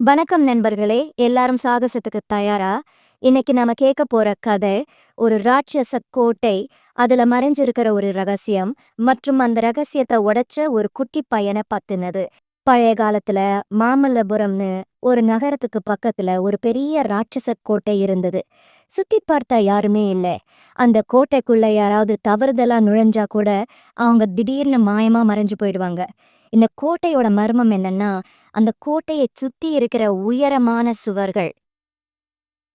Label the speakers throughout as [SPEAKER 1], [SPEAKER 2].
[SPEAKER 1] வணக்கம் நண்பர்களே எல்லாரும் சாகசத்துக்கு தயாரா? இன்னைக்கு நாம கேட்க போற கதை ஒரு ராட்சச கோட்டை அதுல மறைஞ்சிருக்கிற ஒரு ரகசியம் மற்றும் அந்த ரகசியத்தை உடைச்ச ஒரு குட்டி பையனை பத்தினது. பழைய காலத்துல மாமல்லபுரம்னு ஒரு நகரத்துக்கு பக்கத்துல ஒரு பெரிய ராட்சச கோட்டை இருந்தது. சுத்தி பார்த்தா யாருமே இல்லை. அந்த கோட்டைக்குள்ள யாராவது தவறுதலா நுழைஞ்சா கூட அவங்க திடீர்னு மாயமா மறைஞ்சு போயிடுவாங்க. இந்த கோட்டையோட மர்மம் என்னன்னா அந்த கோட்டையை சுத்தி இருக்கிற உயரமான சுவர்கள்.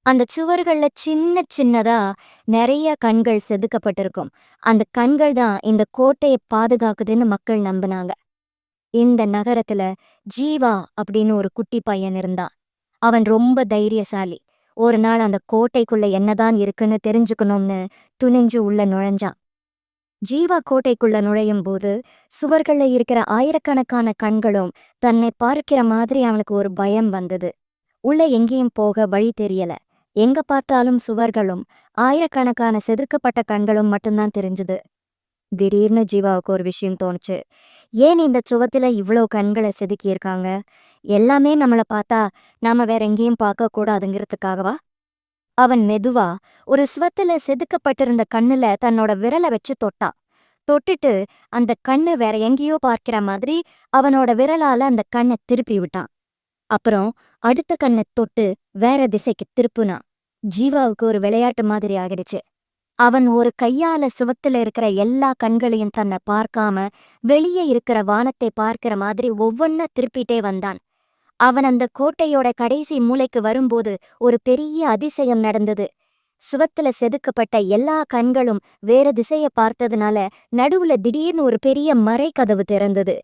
[SPEAKER 1] அந்த சுவர்கள்ல சின்ன சின்னதா நிறைய கண்கள் செதுக்கப்பட்டிருக்கும். அந்த கண்கள் தான் இந்த கோட்டையை பாதுகாக்குதுன்னு மக்கள் நம்பினாங்க. இந்த நகரத்துல ஜீவா அப்படின்னு ஒரு குட்டி பையன் இருந்தான். அவன் ரொம்ப தைரியசாலி. ஒரு நாள் அந்த கோட்டைக்குள்ள என்னதான் இருக்குன்னு தெரிஞ்சுக்கணும்னு துணிஞ்சு உள்ள நுழைஞ்சான். ஜீவா கோட்டைக்குள்ள நுழையும் போது சுவர்கள்ல இருக்கிற ஆயிரக்கணக்கான கண்களும் தன்னை பார்க்கிற மாதிரி அவனுக்கு ஒரு பயம் வந்தது. உள்ள எங்கேயும் போக வழி தெரியல. எங்க பார்த்தாலும் சுவர்களும் ஆயிரக்கணக்கான செதுக்கப்பட்ட கண்களும் மட்டும்தான் தெரிஞ்சது. திடீர்னு ஜீவாவுக்கு ஒரு விஷயம் தோணுச்சு. ஏன் இந்த சுவத்துல இவ்வளோ கண்களை செதுக்கியிருக்காங்க? எல்லாமே நம்மளை பார்த்தா நாம வேற எங்கேயும் பார்க்கக்கூடாதுங்கிறதுக்காகவா அவன் மெதுவா ஒரு சுவத்துல செதுக்கப்பட்டிருந்த கண்ணுல தன்னோட விரலை வச்சு தொட்டான். தொட்டுட்டு அந்த கண்ணு வேற எங்கேயோ பார்க்கிற மாதிரி அவனோட விரலால அந்த கண்ணை திருப்பி விட்டான். அப்புறம் அடுத்த கண்ணை தொட்டு வேற திசைக்கு திருப்புனான். ஜீவாவுக்கு ஒரு விளையாட்டு மாதிரி ஆகிடுச்சு. அவன் ஒரு கையால சுவத்துல இருக்கிற எல்லா கண்களையும் தன்னை பார்க்காம வெளியே இருக்கிற வானத்தை பார்க்கிற மாதிரி ஒவ்வொன்ன திருப்பிட்டே வந்தான். அவன் அந்த கோட்டையோட கடைசி மூலைக்கு வரும்போது ஒரு பெரிய அதிசயம் நடந்தது. சுவத்துல செதுக்கப்பட்ட எல்லா கண்களும் வேற திசைய பார்த்ததுனால நடுவுல திடீர்னு ஒரு பெரிய மறை கதவு திறந்தது.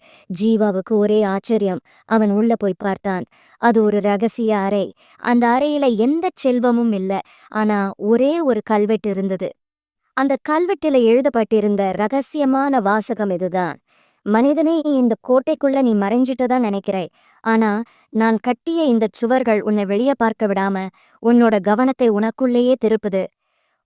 [SPEAKER 1] ஜீவாவுக்கு ஒரே ஆச்சரியம். அவன் உள்ள போய் பார்த்தான். அது ஒரு ரகசிய அறை. அந்த அறையில எந்த செல்வமும் இல்ல. ஆனா ஒரே ஒரு கல்வெட்டு இருந்தது. அந்த கல்வெட்டுல எழுதப்பட்டிருந்த ரகசியமான வாசகம் இதுதான். மனிதனே இந்த கோட்டைக்குள்ள நீ மறைஞ்சிட்டதா நினைக்கிறாய் ஆனா நான் கட்டிய இந்த சுவர்கள் உன்னை வெளியே பார்க்க விடாம உன்னோட கவனத்தை உனக்குள்ளேயே திருப்புது.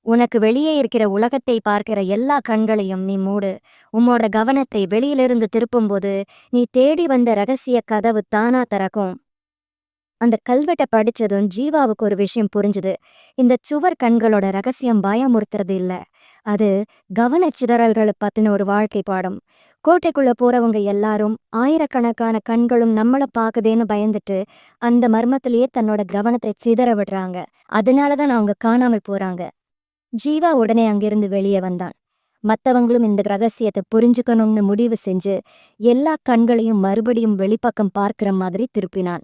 [SPEAKER 1] உனக்கு வெளியே இருக்கிற உலகத்தை பார்க்கிற எல்லா கண்களையும் நீ மூடு. உன்னோட கவனத்தை வெளியிலிருந்து திருப்பும்போது நீ தேடி வந்த ரகசிய கதவு தானா திறக்கும். அந்த கல்வெட்டை படிச்சதும் ஜீவாவுக்கு ஒரு விஷயம் புரிஞ்சுது. இந்த சுவர் கண்களோட ரகசியம் பயமுறுத்துறது இல்ல. அது கவனச்சிதறல்களை பத்தின ஒரு வாழ்க்கை பாடம். கோட்டைக்குள்ள போறவங்க எல்லாரும் ஆயிரக்கணக்கான கண்களும் நம்மள பாக்குதேன்னு பயந்துட்டு அந்த மர்மத்திலேயே தன்னோட கவனத்தை சிதற விடுறாங்க. அதனாலதான் அவங்க காணாமல் போறாங்க. ஜீவா உடனே அங்கிருந்து வெளியே வந்தான். மத்தவங்களும் இந்த ரகசியத்தை புரிஞ்சுக்கணும்னு முடிவு செஞ்சு எல்லா கண்களையும் மறுபடியும் வெளிப்பக்கம் பார்க்கிற மாதிரி திருப்பினான்.